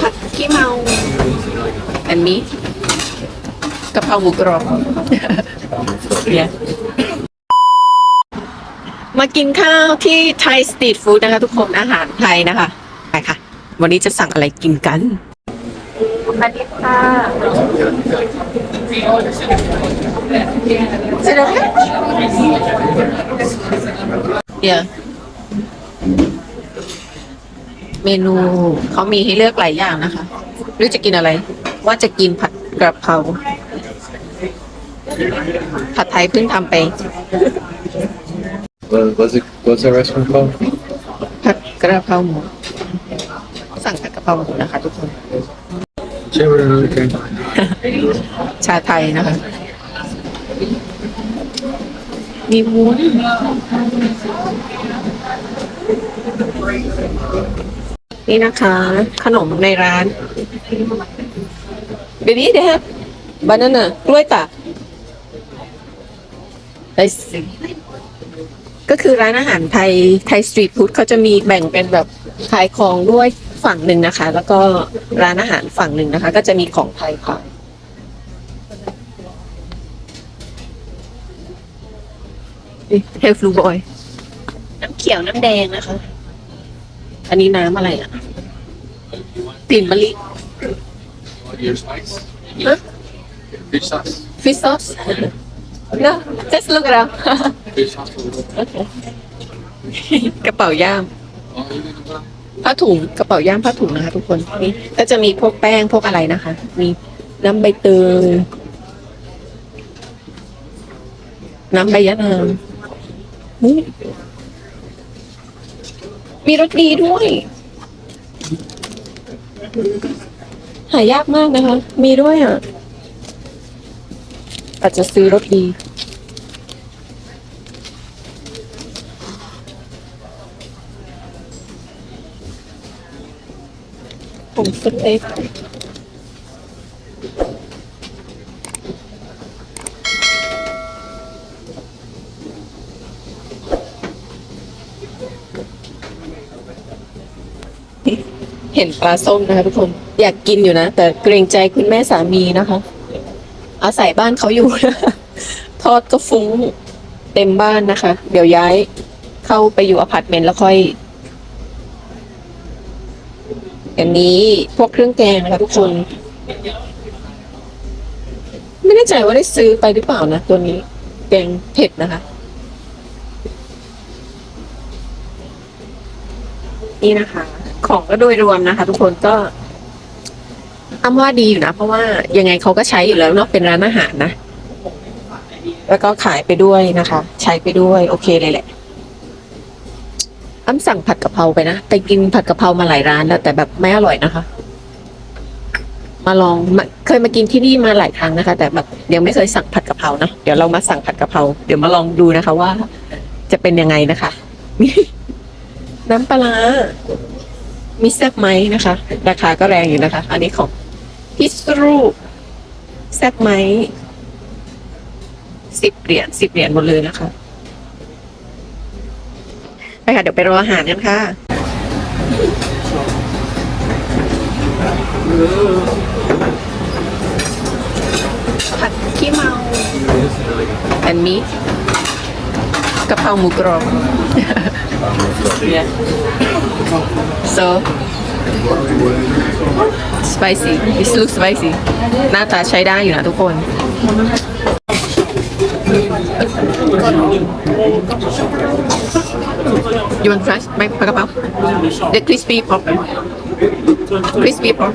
ผัดขี้เมา อันนี้กะเพราหมูกรอบ เนี่ยมากินข้าวที่ไทยสตรีทฟู้ดนะคะ ทุกคนอาหารไทยนะคะไปค่ะ วันนี้จะสั่งอะไรกินกันสวัสดีค่ะสวัสดีค่ะเดี๋ยว เมนูเขามีให้เลือกหลายอย่างนะคะหรือจะกินอะไร ว่าจะกินผัดกระเพราผัดไทยเพิ่งทำไป What, what's it? What's that restaurant called? ผัดกระเพราหมูสั่งผัดกระเพราหมูนะคะทุกคน Chamber another thing. ชาไทยนะคะ มีวุ้น นี่นะคะ ขนมในร้านเบบี้เดฟบานาน่ากล้วยตากไอสิก็คือร้านอาหารไทยไทยสตรีทฟู้ดเขาจะมีแบ่งเป็นแบบขายของด้วยฝั่งหนึ่งนะคะ แล้วก็ร้านอาหารฝั่งหนึ่งนะคะ ก็จะมีของไทยขายเฮลฟลูบอย น้ำเขียวน้ำแดงนะคะ อันนี้น้ำอะไรอะกลิ่นมะลิ Your spice? ฮะ Fish sauce. ฟิชซอส no just look around Fish sauce. โอเคกระเป๋าย่าม Oh, you think about ผ้าถุงกระเป๋าย่ามผ้าถุงนะคะ ทุกคนนี่ก็จะมีพวกแป้งพวกอะไรนะคะ มีน้ำใบเตยน้ำใบยะนางอุ๊ย มีรสดีด้วย หายากมากนะคะ มีด้วยอะอาจจะซื้อรสดี ผมสเต็ก เห็นปลาส้มนะคะทุกคนอยากกินอยู่นะ แต่เกรงใจคุณแม่สามีนะคะ อาศัยบ้านเขาอยู่นะทอดก็ฟุ้งเต็มบ้านนะคะ เดี๋ยวย้ายเข้าไปอยู่อพาร์ตเมนต์แล้วค่อยอันนี้พวกเครื่องแกงนะคะทุกคน ไม่แน่ใจว่าได้ซื้อไปหรือเปล่านะตัวนี้แกงเผ็ดนะคะ นี่นะคะ ของก็โดยรวมนะคะ ทุกคนก็อ้ำว่าดีอยู่นะ เพราะว่ายังไงเขาก็ใช้อยู่แล้วเนาะเป็นร้านอาหารนะ แล้วก็ขายไปด้วยนะคะ ใช้ไปด้วยโอเคเลยแหละอ้ำสั่งผัดกะเพราไปนะไปกินผัดกะเพรามาหลายร้านแล้วแต่แบบไม่อร่อยนะคะ มาลองมาเคยมากินที่นี่มาหลายครั้งนะคะ แต่แบบยังไม่เคยสั่งผัดกะเพรานะเดี๋ยวเรามาสั่งผัดกะเพราเดี๋ยวมาลองดูนะคะว่า จะเป็นยังไงนะคะ น้ำปลา มีแซ่บไหมนะคะ ราคาก็แรงอยู่นะคะ อันนี้ของพิสรูแซ่บไหมสิบเหรียญสิบเหรียญหมดเลยนะคะไปค่ะ เดี๋ยวไปรออาหารกันค่ะผัดขี้เมาอันนี้ กะเพราหมูกรอบ yeah so spicy it looks spicy หน้าตาใช้ได้อยู่นะทุกคน You want fries? ไม่ผัดกะเพรา The crispy pork crispy pork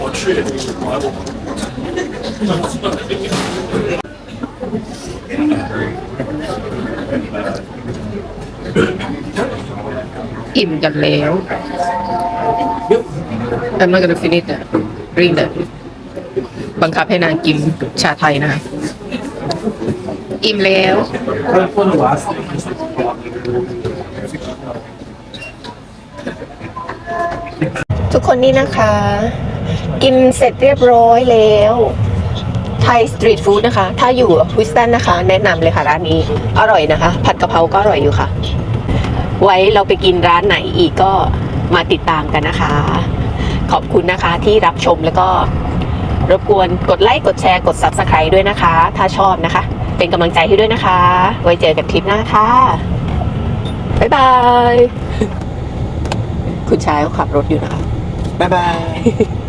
Portrait of your Bible. uh, อิ่มกันแล้ว I'm not gonna finish that drink that บังคับให้นางกินชาไทยนะคะอิ่มแล้ว ทุกคนนี่นะคะ กินเสร็จเรียบร้อยแล้ว ไทยสตรีทฟู้ดนะคะ ถ้าอยู่ฮวิสตันนะคะ แนะนำเลยค่ะร้านนี้ อร่อยนะคะ ผัดกะเพราก็อร่อยอยู่ค่ะ ไว้เราไปกินร้านไหนอีกก็มาติดตามกันนะคะ ขอบคุณนะคะที่รับชมแล้วก็รบกวนกดไลค์กดแชร์กด Subscribe ด้วยนะคะ ถ้าชอบนะคะ เป็นกำลังใจให้ด้วยนะคะ ไว้เจอกันคลิปหน้าค่ะ บ๊ายบาย คุณชายเขาขับรถอยู่นะคะ บ๊ายบาย